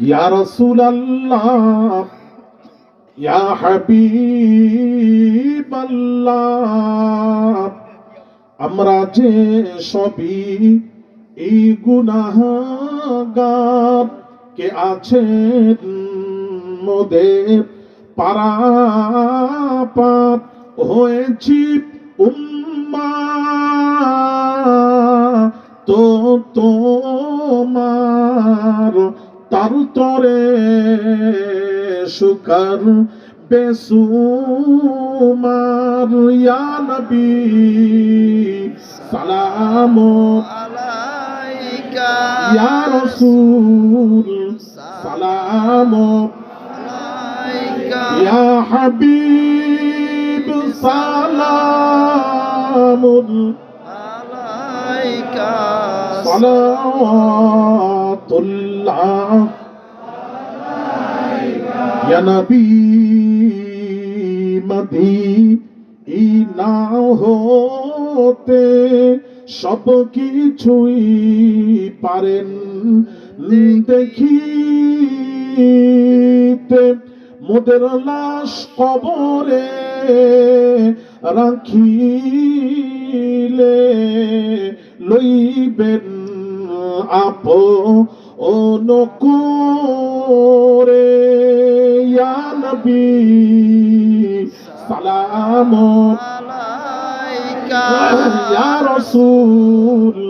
ইয়া রাসূলাল্লাহ, ইয়া হাবিবাল্লাহ, আমরা যে সবই এই গুনাহগার কে আছেন মোদের পারাপাপ হয়েছি উম্মা। তো তোমার তার তরে সুকার বেসুমার ইয়া নবী সালাম আলাইকা। ইয়া রাসূল সালাম আলাইকা। ইয়া হাবিব সালাম আলাইকা। সালাতুল্লাহ হতে সব কিছুই পারেন। দেখিতে মোদের লাশ কবরে রাখিলে লইবেন আপ ও নকুরে ইয়া নবী সালাম আলাইকা ইয়া রাসূল